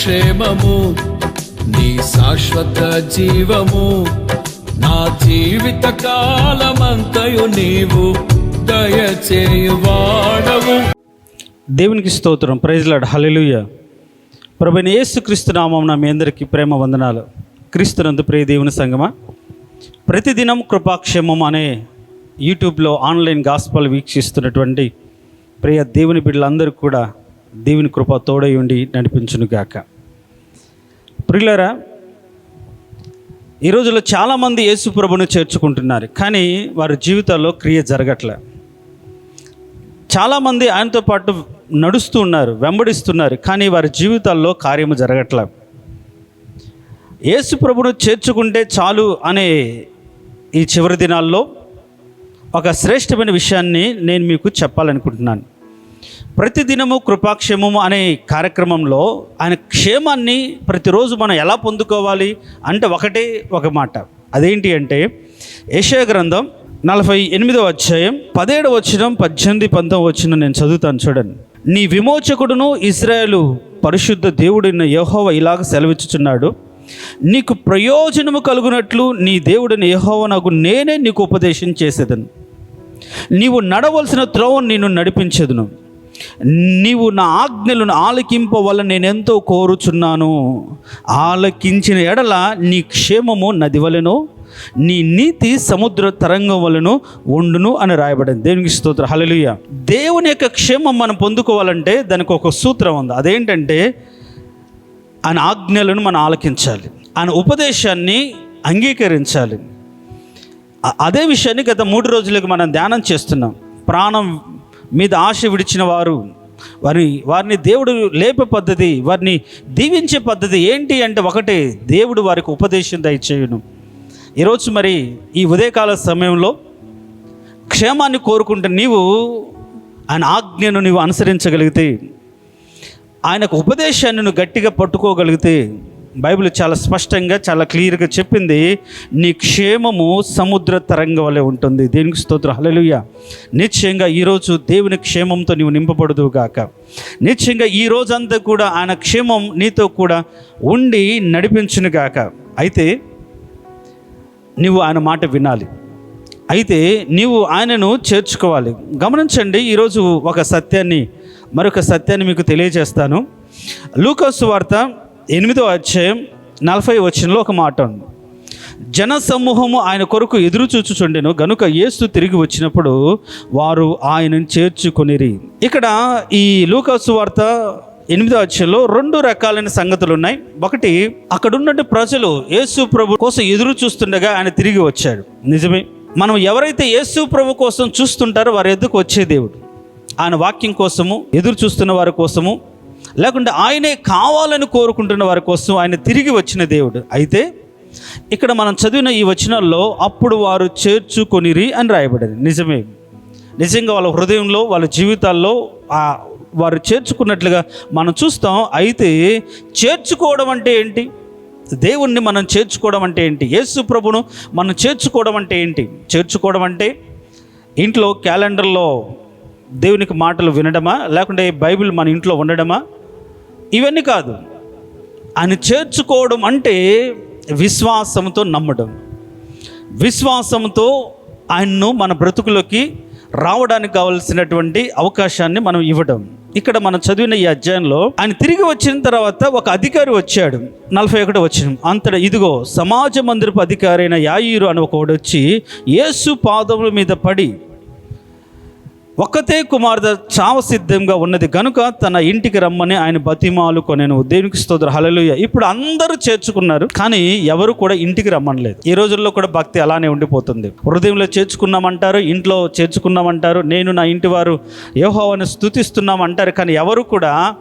క్షేమము నీ శాశ్వత జీవము నా జీవిత కాలమంతయు నీవు దయచేయువాడవు దేవునికి స్తోత్రం. ప్రైజ్లాడ్ హల్లెలూయ ప్రభుని యేసుక్రీస్తు నామం మీ అందరికీ ప్రేమ వందనాలు. క్రీస్తునందు ప్రియ దేవుని సంగమా? ప్రతిదినం కృపాక్షేమం అనే యూట్యూబ్లో ఆన్లైన్ గాస్పల్ వీక్షిస్తున్నటువంటి ప్రియ దేవుని బిడ్డలందరూ కూడా దేవుని కృప తోడై ఉండి నడిపించునుగాక. ప్రియులరా ఈ రోజుల్లో చాలామంది యేసుప్రభుని చేర్చుకుంటున్నారు కానీ వారి జీవితాల్లో క్రియ జరగట్లే. చాలామంది ఆయనతో పాటు నడుస్తూ ఉన్నారు వెంబడిస్తున్నారు కానీ వారి జీవితాల్లో కార్యము జరగట్లే. యేసు ప్రభును చేర్చుకుంటే చాలు అనే ఈ చివరి దినాల్లో ఒక శ్రేష్టమైన విషయాన్ని నేను మీకు చెప్పాలనుకుంటున్నాను. ప్రతిదినము కృపాక్షేమము అనే కార్యక్రమంలో ఆయన క్షేమాన్ని ప్రతిరోజు మనం ఎలా పొందుకోవాలి అంటే ఒకటే ఒక మాట. అదేంటి అంటే ఏషియా గ్రంథం నలభై ఎనిమిదవ అధ్యాయం పదిహేడవ వచ్చిన పద్దెనిమిది పంతొమ్మిది వచ్చిన నేను చదువుతాను చూడండి. నీ విమోచకుడును ఇస్రాయేలు పరిశుద్ధ దేవుడిన యహోవ ఇలాగ సెలవిచ్చుచున్నాడు. నీకు ప్రయోజనము కలుగునట్లు నీ దేవుడిని యహోవ నాకు నేనే నీకు ఉపదేశం చేసేదను. నీవు నడవలసిన త్రోవ నేను నడిపించేదను. నీవు నా ఆజ్ఞలను ఆలకింప వల్ల నేనెంతో కోరుచున్నాను. ఆలకించిన ఎడల నీ క్షేమము నది వలెను నీ నీతి సముద్ర తరంగం వలన ఉండును అని రాయబడింది. దేవునికి స్తోత్ర. హలలుయ దేవుని యొక్క క్షేమం మనం పొందుకోవాలంటే దానికి ఒక సూత్రం ఉంది. అదేంటంటే ఆయన ఆజ్ఞలను మనం ఆలకించాలి. ఆయన ఉపదేశాన్ని అంగీకరించాలి. అదే విషయాన్ని గత మూడు రోజులకు మనం ధ్యానం చేస్తున్నాం. ప్రాణం మీద ఆశ విడిచిన వారు వారి వారిని దేవుడు లేపే పద్ధతి వారిని దీవించే పద్ధతి ఏంటి అంటే ఒకటే దేవుడు వారికి ఉపదేశం దయచేయను. ఈరోజు మరి ఈ ఉదయకాల సమయంలో క్షేమాన్ని కోరుకుంటే నీవు ఆయన ఆజ్ఞను నీవు అనుసరించగలిగితే ఆయనకు ఉపదేశాన్ని నువ్వు గట్టిగా పట్టుకోగలిగితే బైబిల్ చాలా స్పష్టంగా చాలా క్లియర్గా చెప్పింది నీ క్షేమము సముద్ర తరంగ వలె ఉంటుంది. దేనికి స్తోత్రం. హల్లెలూయా. నిశ్చయంగా ఈరోజు దేవుని క్షేమంతో నీవు నింపబడదు గాక. నిశ్చయంగా ఈ రోజంతా కూడా ఆయన క్షేమం నీతో కూడా ఉండి నడిపించును గాక. అయితే నీవు ఆయన మాట వినాలి. అయితే నీవు ఆయనను చేర్చుకోవాలి. గమనించండి ఈరోజు ఒక సత్యాన్ని మరొక సత్యాన్ని మీకు తెలియజేస్తాను. లూకస్ వార్త ఎనిమిదో అధ్యాయం నలభై వచ్చినలో ఒక మాట ఉంది. జన సమూహము ఆయన కొరకు ఎదురు చూచుచుండెను గనుక యేసు తిరిగి వచ్చినప్పుడు వారు ఆయనను చేర్చుకొనిరి. ఇక్కడ ఈ లూకాసు వార్త ఎనిమిదో అధ్యాయంలో రెండు రకాలైన సంగతులు ఉన్నాయి. ఒకటి అక్కడ ఉన్నట్టు ప్రజలు యేసు ప్రభు కోసం ఎదురు చూస్తుండగా ఆయన తిరిగి వచ్చాడు. నిజమే మనం ఎవరైతే యేసు ప్రభు కోసం చూస్తుంటారో వారి ఎద్దుకు వచ్చే దేవుడు. ఆయన వాక్యం కోసము ఎదురు చూస్తున్న వారి కోసము లేకుంటే ఆయనే కావాలని కోరుకుంటున్న వారి కోసం ఆయన తిరిగి వచ్చిన దేవుడు. అయితే ఇక్కడ మనం చదివిన ఈ వచనాల్లో అప్పుడు వారు చేర్చుకొనిరి అని రాయబడింది. నిజమే. నిజంగా వాళ్ళ హృదయంలో వాళ్ళ జీవితాల్లో వారు చేర్చుకున్నట్లుగా మనం చూస్తాం. అయితే చేర్చుకోవడం అంటే ఏంటి? దేవుణ్ణి మనం చేర్చుకోవడం అంటే ఏంటి? యేసు ప్రభును మనం చేర్చుకోవడం అంటే ఏంటి? చేర్చుకోవడం అంటే ఇంట్లో క్యాలెండర్లో దేవునికి మాటలు వినడమా? లేకుంటే బైబిల్ మన ఇంట్లో ఉండడమా? ఇవన్నీ కాదు. ఆయన చేర్చుకోవడం అంటే విశ్వాసంతో నమ్మడం. విశ్వాసంతో ఆయన్ను మన బ్రతుకులోకి రావడానికి కావలసినటువంటి అవకాశాన్ని మనం ఇవ్వడం. ఇక్కడ మనం చదివిన ఈ అధ్యాయంలో ఆయన తిరిగి వచ్చిన తర్వాత ఒక అధికారి వచ్చాడు. నలభై ఒకటి వచ్చిన అంతట ఇదిగో సమాజ మందిరపు అధికారి అయిన అని ఒకడు వచ్చి యేసు పాదముల మీద పడి ఒక్కతే కుమార్తె చావ సిద్ధంగా ఉన్నది కనుక తన ఇంటికి రమ్మని ఆయన బతిమాలు కొనేను. దేవునికి స్తోత్ర. హలలుయ ఇప్పుడు అందరూ చేర్చుకున్నారు కానీ ఎవరు కూడా ఇంటికి రమ్మనలేదు. ఈ రోజుల్లో కూడా భక్తి అలానే ఉండిపోతుంది. హృదయంలో చేర్చుకున్నామంటారు ఇంట్లో చేర్చుకున్నామంటారు నేను నా ఇంటి వారు యోహోవాను స్థుతిస్తున్నాం అంటారు కానీ ఎవరు కూడా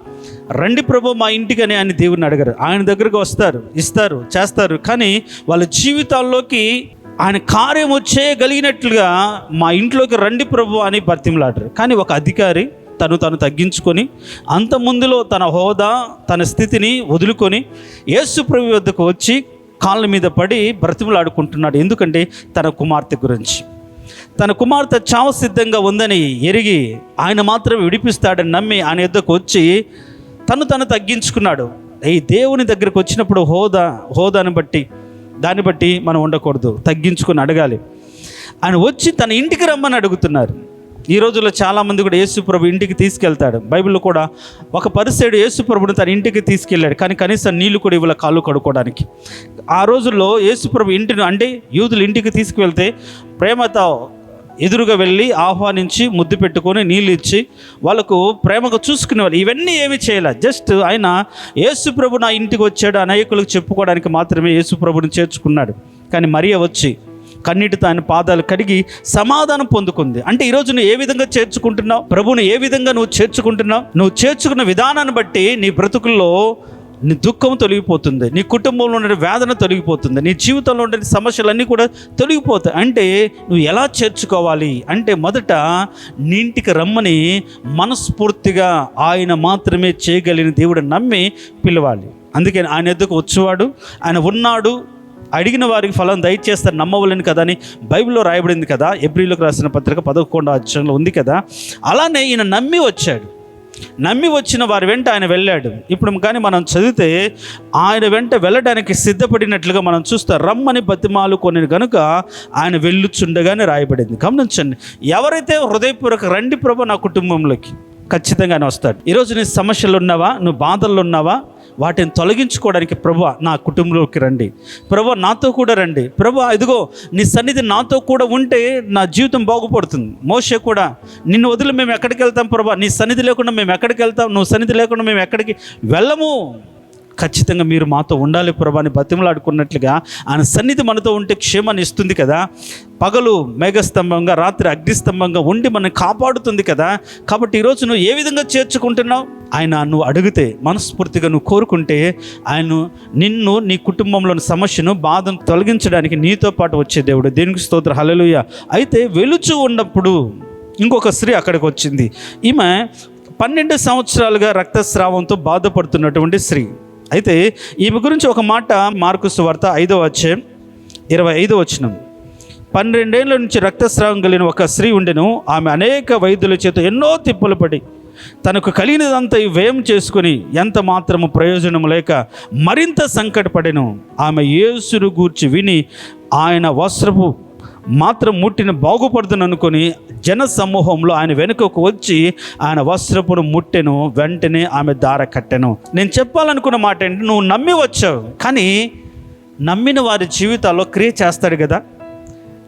రండి ప్రభు మా ఇంటికి అని ఆయన దేవుని అడగరు. ఆయన దగ్గరకు వస్తారు ఇస్తారు చేస్తారు కానీ వాళ్ళ జీవితాల్లోకి ఆయన కార్యము చేయగలిగినట్లుగా మా ఇంట్లోకి రండి ప్రభు అని బర్తిమలాడరు కానీ ఒక అధికారి తను తను తగ్గించుకొని అంత ముందులో తన హోదా తన స్థితిని వదులుకొని యేసు ప్రభు వద్దకు వచ్చి కాళ్ళ మీద పడి బ్రతిమలాడుకుంటున్నాడు. ఎందుకంటే తన కుమార్తె గురించి. తన కుమార్తె చావ సిద్ధంగా ఉందని ఎరిగి ఆయన మాత్రం విడిపిస్తాడని నమ్మి ఆయన యొద్దకు వచ్చి తను తను తగ్గించుకున్నాడు. ఈ దేవుని దగ్గరకు వచ్చినప్పుడు హోదా హోదాని బట్టి దాన్ని బట్టి మనం ఉండకూడదు. తగ్గించుకొని అడగాలి. ఆయన వచ్చి తన ఇంటికి రమ్మని అడుగుతున్నారు. ఈ రోజుల్లో చాలామంది కూడా యేసుప్రభు ఇంటికి తీసుకెళ్తాడు. బైబిల్లో కూడా ఒక పరిసేడు యేసుప్రభుని తన ఇంటికి తీసుకెళ్ళాడు. కానీ కనీసం నీళ్ళు కూడా ఇవ్వలే కాళ్ళు కడుక్కోవడానికి. ఆ రోజుల్లో యేసుప్రభు ఇంటిని అంటే యూదులు ఇంటికి తీసుకువెళ్తే ప్రేమతో ఎదురుగా వెళ్ళి ఆహ్వానించి ముద్దు పెట్టుకొని నీళ్ళు ఇచ్చి వాళ్ళకు ప్రేమగా చూసుకునేవాళ్ళు. ఇవన్నీ ఏమీ చేయలే. జస్ట్ ఆయన యేసుప్రభు నా ఇంటికి వచ్చాడు అనేకులకు చెప్పుకోవడానికి మాత్రమే యేసుప్రభుని చేర్చుకున్నాడు. కానీ మరియ వచ్చి కన్నీటితో ఆయన పాదాలు కడిగి సమాధానం పొందుకుంది. అంటే ఈరోజు నువ్వు ఏ విధంగా చేర్చుకుంటున్నావు? ప్రభుని ఏ విధంగా నువ్వు చేర్చుకుంటున్నావు? నువ్వు చేర్చుకున్న విధానాన్ని బట్టి నీ బ్రతుకుల్లో నీ దుఃఖం తొలగిపోతుంది నీ కుటుంబంలో ఉండే వేదన తొలగిపోతుంది నీ జీవితంలో ఉండే సమస్యలన్నీ కూడా తొలగిపోతాయి. అంటే నువ్వు ఎలా చేర్చుకోవాలి? అంటే మొదట నీ ఇంటికి రమ్మని మనస్ఫూర్తిగా ఆయన మాత్రమే చేయగలిగిన దేవుడు నమ్మి పిలవాలి. అందుకే ఆయన ఎద్దుకు వచ్చేవాడు ఆయన ఉన్నాడు అడిగిన వారికి ఫలం దయచేస్తారు నమ్మవలేను కదా అని బైబిల్లో రాయబడింది కదా ఎబ్రిలోకి రాసిన పత్రిక పదకొండో అధ్యాయంలో ఉంది కదా. అలానే ఈయన నమ్మి వచ్చాడు. నమ్మి వచ్చిన వారి వెంట ఆయన వెళ్ళాడు. ఇప్పుడు కానీ మనం చదివితే ఆయన వెంట వెళ్ళడానికి సిద్ధపడినట్లుగా మనం చూస్తాం రమ్మని బతిమాలు కొన్ని కనుక ఆయన వెళ్ళుచుండగానే రాయబడింది. గమనించండి ఎవరైతే హృదయపూర్వక రండి ప్రభు నా కుటుంబంలోకి ఖచ్చితంగా ఆయన వస్తాడు. ఈరోజు నీ సమస్యలు ఉన్నావా? నువ్వు బాధల్లో ఉన్నావా? వాటిని తొలగించుకోవడానికి ప్రభు నా కుటుంబంలోకి రండి. ప్రభు నాతో కూడా రండి. ప్రభు ఇదిగో నీ సన్నిధి నాతో కూడా ఉంటే నా జీవితం బాగుపడుతుంది. మోసే కూడా నిన్ను వదిలి మేము ఎక్కడికి వెళ్తాం ప్రభా? నీ సన్నిధి లేకుండా మేము ఎక్కడికి వెళ్తాం? నువ్వు సన్నిధి లేకుండా మేము ఎక్కడికి వెళ్ళము? ఖచ్చితంగా మీరు మాతో ఉండాలి ప్రభాని బతిమలాడుకున్నట్లుగా ఆయన సన్నిధి మనతో ఉంటే క్షేమాన్ని ఇస్తుంది కదా. పగలు మేఘస్తంభంగా రాత్రి అగ్నిస్తంభంగా ఉండి మనం కాపాడుతుంది కదా. కాబట్టి ఈరోజు నువ్వు ఏ విధంగా చేర్చుకుంటున్నావు? ఆయన నువ్వు అడిగితే మనస్ఫూర్తిగా నువ్వు కోరుకుంటే ఆయన నిన్ను నీ కుటుంబంలోని సమస్యను బాధను తొలగించడానికి నీతో పాటు వచ్చే దేవుడు. దేనికి స్తోత్ర. హలలుయ అయితే వెలుచు ఉన్నప్పుడు ఇంకొక స్త్రీ అక్కడికి వచ్చింది. ఈమె పన్నెండు సంవత్సరాలుగా రక్తస్రావంతో బాధపడుతున్నటువంటి స్త్రీ. అయితే ఈమె గురించి ఒక మాట మార్కు వార్త ఐదో వచ్చే ఇరవై ఐదో వచనం. పన్నెండేళ్ళ నుంచి రక్తస్రావం కలిగిన ఒక స్త్రీ ఉండెను. ఆమె అనేక వైద్యుల చేత ఎన్నో తిప్పలు పడి తనకు కలిగినదంతా వ్యయం చేసుకుని ఎంత మాత్రము ప్రయోజనం లేక మరింత సంకటపడెను. ఆమె యేసును గూర్చి విని ఆయన వస్త్రపు మాత్రం ముట్టిన బాగుపడుతుంది అనుకుని జన సమూహంలో ఆయన వెనుకకు వచ్చి ఆయన వస్త్రపును ముట్టెను వెంటనే ఆమె దార కట్టెను. నేను చెప్పాలనుకున్న మాట ఏంటి? నువ్వు నమ్మి వచ్చావు కానీ నమ్మిన వారి జీవితాల్లో క్రియ చేస్తాడు కదా.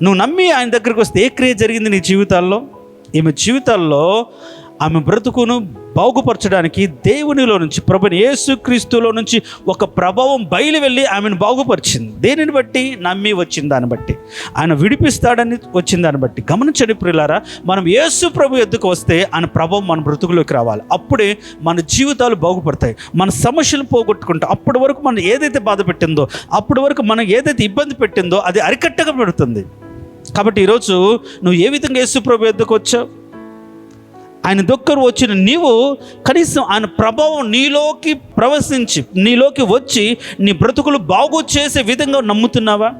నువ్వు నమ్మి ఆయన దగ్గరికి వస్తే ఏ క్రియ జరిగింది నీ జీవితాల్లో? ఈమె జీవితాల్లో ఆమె బ్రతుకును బాగుపరచడానికి దేవునిలో నుంచి ప్రభుని యేసుక్రీస్తులో నుంచి ఒక ప్రభావం బయలు వెళ్ళి ఆమెను బాగుపరిచింది. దేనిని బట్టి? నమ్మి వచ్చిన దాన్ని బట్టి. ఆయన విడిపిస్తాడని వచ్చిన దాన్ని బట్టి. గమనించండి ప్రియులారా మనం యేసు ప్రభు ఎద్దుకు వస్తే ఆయన ప్రభావం మన బ్రతుకులోకి రావాలి. అప్పుడే మన జీవితాలు బాగుపడతాయి. మన సమస్యలు పోగొట్టుకుంటాం. అప్పటి వరకు మనం ఏదైతే బాధ పెట్టిందో అప్పటి వరకు మనం ఏదైతే ఇబ్బంది పెట్టిందో అది అరికట్టగా పెడుతుంది. కాబట్టి ఈరోజు నువ్వు ఏ విధంగా యేసు ప్రభు ఎద్దుకు వచ్చావు? ఆయన దగ్గర వచ్చిన నీవు కనీసం ఆయన ప్రభావం నీలోకి ప్రవశించి నీలోకి వచ్చి నీ బ్రతుకులు బాగు చేసే విధంగా నమ్ముతున్నావా?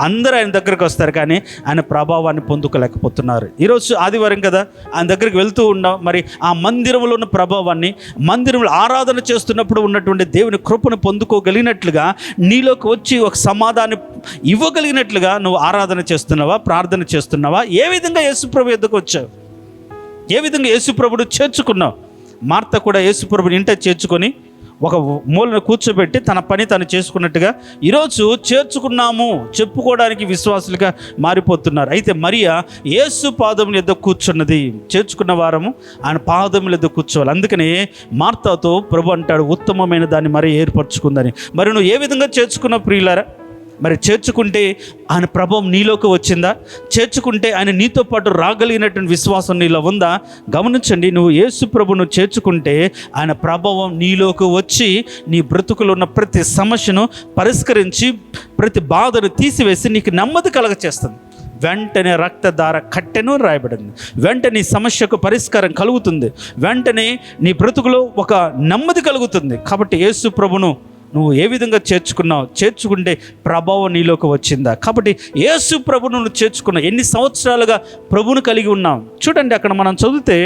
అందరూ ఆయన దగ్గరకు వస్తారు కానీ ఆయన ప్రభావాన్ని పొందుకోలేకపోతున్నారు. ఈరోజు ఆదివారం కదా ఆయన దగ్గరికి వెళ్తూ ఉన్నాం. మరి ఆ మందిరంలో ఉన్న ప్రభావాన్ని మందిరంలో ఆరాధన చేస్తున్నప్పుడు ఉన్నటువంటి దేవుని కృపను పొందుకోగలిగినట్లుగా నీలోకి వచ్చి ఒక సమాధానం ఇవ్వగలిగినట్లుగా నువ్వు ఆరాధన చేస్తున్నావా ప్రార్థన చేస్తున్నావా? ఏ విధంగా యేసుప్రభు ఎద్దకు వచ్చావు? ఏ విధంగా యేసుప్రభుడు చేర్చుకున్నావు? మార్త కూడా యేసుప్రభుని ఇంట చేర్చుకొని ఒక మూలను కూర్చోబెట్టి తన పని తను చేసుకున్నట్టుగా ఈరోజు చేర్చుకున్నాము చెప్పుకోవడానికి విశ్వాసులుగా మారిపోతున్నారు. అయితే మరియా యేసు పాదముల ఎద్ద కూర్చున్నది. చేర్చుకున్న వారము ఆయన పాదముల ఎద్ద కూర్చోవాలి. అందుకనే మార్తాతో ప్రభు అంటాడు ఉత్తమమైన దాన్ని మరి ఏర్పరచుకుందని. మరి నువ్వు ఏ విధంగా చేర్చుకున్నావు ప్రియులారా? మరి చేర్చుకుంటే ఆయన ప్రభావం నీలోకి వచ్చిందా? చేర్చుకుంటే ఆయన నీతో పాటు రాగలిగినటువంటి విశ్వాసం నీలో ఉందా? గమనించండి నువ్వు యేసు ప్రభును చేర్చుకుంటే ఆయన ప్రభావం నీలోకి వచ్చి నీ బ్రతుకులో ఉన్న ప్రతి సమస్యను పరిష్కరించి ప్రతి బాధను తీసివేసి నీకు నెమ్మది కలగ చేస్తుంది వెంటనే రక్తధార కట్టెను రాయబడింది. వెంటనే సమస్యకు పరిష్కారం కలుగుతుంది. వెంటనే నీ బ్రతుకులో ఒక నెమ్మది కలుగుతుంది. కాబట్టి యేసు ప్రభును నువ్వు ఏ విధంగా చేర్చుకున్నావు? చేర్చుకుంటే ప్రభావం నీలోకి వచ్చిందా? కాబట్టి యేసు ప్రభును నువ్వు చేర్చుకున్నావు ఎన్ని సంవత్సరాలుగా ప్రభును కలిగి ఉన్నాం చూడండి అక్కడ మనం చదివితే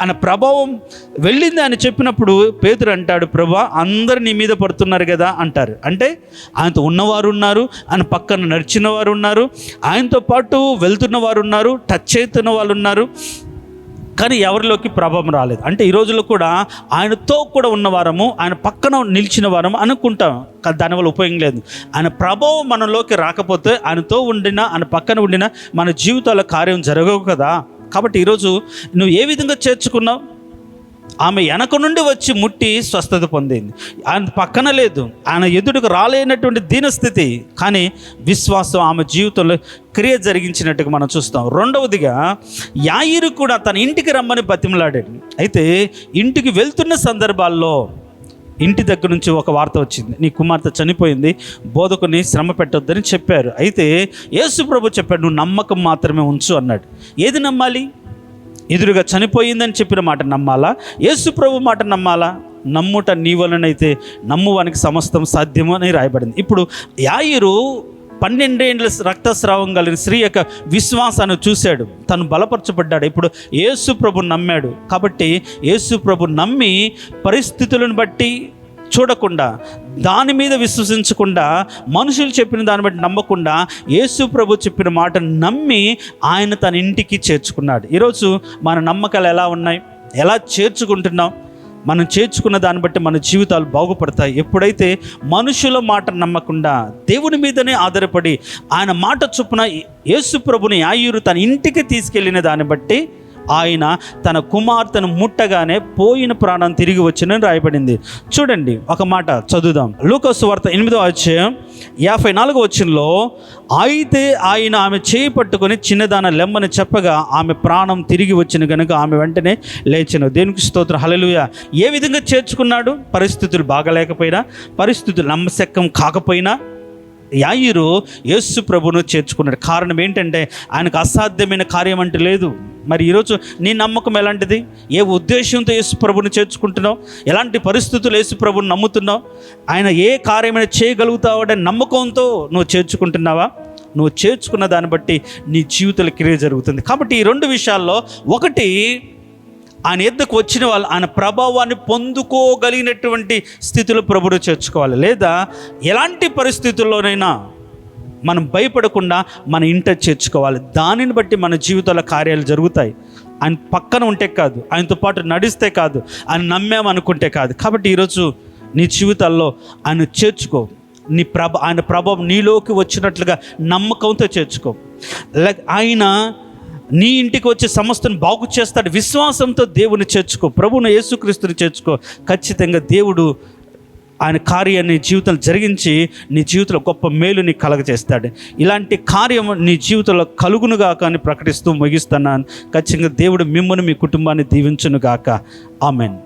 ఆయన ప్రభావం వెళ్ళింది అని చెప్పినప్పుడు పేతురు అంటాడు ప్రభా అందరు నీ మీద పడుతున్నారు కదా అంటారు. అంటే ఆయనతో ఉన్నవారు ఉన్నారు ఆయన పక్కన నడిచిన వారు ఉన్నారు ఆయనతో పాటు వెళ్తున్న వారు ఉన్నారు టచ్ అవుతున్న వాళ్ళు ఉన్నారు. కానీ ఎవరిలోకి ప్రభావం రాలేదు. అంటే ఈ రోజుల్లో కూడా ఆయనతో కూడా ఉన్నవారము ఆయన పక్కన నిలిచిన వారము అనుకుంటాం. కానీ దానివల్ల ఉపయోగం లేదు. ఆయన ప్రభావం మనలోకి రాకపోతే ఆయనతో ఉండిన ఆయన పక్కన ఉండిన మన జీవితాల కార్యం జరగవు కదా. కాబట్టి ఈరోజు నువ్వు ఏ విధంగా చేర్చుకున్నావు? ఆమె వెనక నుండి వచ్చి ముట్టి స్వస్థత పొందింది. ఆయన పక్కన లేదు. ఆయన ఎదుటికి రాలేనటువంటి దీనస్థితి. కానీ విశ్వాసం ఆమె జీవితంలో క్రియ జరిగించినట్టుగా మనం చూస్తాం. రెండవదిగా యాయిరు కూడా తన ఇంటికి రమ్మని బతిమలాడాడు. అయితే ఇంటికి వెళ్తున్న సందర్భాల్లో ఇంటి దగ్గర నుంచి ఒక వార్త వచ్చింది. నీ కుమార్తె చనిపోయింది. బోధకుని శ్రమ పెట్టొద్దని చెప్పారు. అయితే యేసు ప్రభు చెప్పాడు నువ్వు నమ్మకం మాత్రమే ఉంచు అన్నాడు. ఏది నమ్మాలి? ఎదురుగా చనిపోయిందని చెప్పిన మాట నమ్మాలా? యేసు ప్రభు మాట నమ్మాలా? నమ్ముట నీ వలనైతే నమ్మువానికి సమస్తం సాధ్యము అని రాయబడింది. ఇప్పుడు యాయిరు పన్నెండేండ్ల రక్తస్రావం కలిగిన స్త్రీ యొక్క విశ్వాసాన్ని చూశాడు. తను బలపరచబడ్డాడు. ఇప్పుడు యేసు ప్రభు నమ్మాడు. కాబట్టి యేసు ప్రభు నమ్మి పరిస్థితులను బట్టి చూడకుండా దాని మీద విశ్వసించకుండా మనుషులు చెప్పిన దాన్ని బట్టి నమ్మకుండా యేసు ప్రభు చెప్పిన మాటను నమ్మి ఆయన తన ఇంటికి చేర్చుకున్నాడు. ఈరోజు మన నమ్మకాలు ఎలా ఉన్నాయి? ఎలా చేర్చుకుంటున్నాం? మనం చేర్చుకున్న దాన్ని బట్టి మన జీవితాలు బాగుపడతాయి. ఎప్పుడైతే మనుషుల మాట నమ్మకుండా దేవుని మీదనే ఆధారపడి ఆయన మాట చొప్పున యేసు ప్రభుని ఆయురు తన ఇంటికి తీసుకెళ్ళిన దాన్ని బట్టి ఆయన తన కుమార్తెను ముట్టగానే పోయిన ప్రాణం తిరిగి వచ్చినని రాయబడింది. చూడండి ఒక మాట చదువుదాం. లూకస్ వార్త ఎనిమిదో అధ్యాయం యాభై నాలుగో వచ్చినలో అయితే ఆయన ఆమె చేయి పట్టుకొని చిన్నదాన లెమ్మని చెప్పగా ఆమె ప్రాణం తిరిగి వచ్చిన కనుక ఆమె వెంటనే లేచను. దేనికి స్తోత్ర. హలలుయ ఏ విధంగా చేర్చుకున్నాడు? పరిస్థితులు బాగలేకపోయినా పరిస్థితులు నమ్మశక్కం కాకపోయినా యాయిరు యేసు ప్రభును చేర్చుకున్నాడు. కారణం ఏంటంటే ఆయనకు అసాధ్యమైన కార్యం అంటే లేదు. మరి ఈరోజు నీ నమ్మకం ఎలాంటిది? ఏ ఉద్దేశంతో యేసు ప్రభుని చేర్చుకుంటున్నావు? ఎలాంటి పరిస్థితులు యేసు ప్రభుని నమ్ముతున్నావు? ఆయన ఏ కార్యమైనా చేయగలుగుతావనే నమ్మకంతో నువ్వు చేర్చుకుంటున్నావా? నువ్వు చేర్చుకున్న దాన్ని బట్టి నీ జీవితంలో క్రియ జరుగుతుంది. కాబట్టి ఈ రెండు విషయాల్లో ఒకటి ఆయన ఎద్దకు వచ్చిన వాళ్ళు ఆయన ప్రభావాన్ని పొందుకోగలిగినటువంటి స్థితిలో ప్రభుడు చేర్చుకోవాలి. లేదా ఎలాంటి పరిస్థితుల్లోనైనా మనం భయపడకుండా మన ఇంట చేర్చుకోవాలి. దానిని బట్టి మన జీవితాల కార్యాలు జరుగుతాయి. ఆయన పక్కన ఉంటే కాదు ఆయనతో పాటు నడిస్తే కాదు ఆయన నమ్మామనుకుంటే కాదు. కాబట్టి ఈరోజు నీ జీవితాల్లో ఆయన చేర్చుకో. నీ ప్రభ ఆయన ప్రభావం నీలోకి వచ్చినట్లుగా నమ్మకంతో చేర్చుకో. లైక్ ఆయన నీ ఇంటికి వచ్చే సమస్తను బాగు చేస్తాడు. విశ్వాసంతో దేవుని చేర్చుకో. ప్రభుని యేసుక్రీస్తుని చేర్చుకో. ఖచ్చితంగా దేవుడు ఆయన కార్యాన్ని జీవితంలో జరిగించి నీ జీవితంలో గొప్ప మేలు నీ కలగజేస్తాడు. ఇలాంటి కార్యం నీ జీవితంలో కలుగునుగా కానీ ప్రకటిస్తూ ముగిస్తున్నాను. ఖచ్చితంగా దేవుడు మిమ్మల్ని మీ కుటుంబాన్ని దీవించునుగాక. ఆమెన్.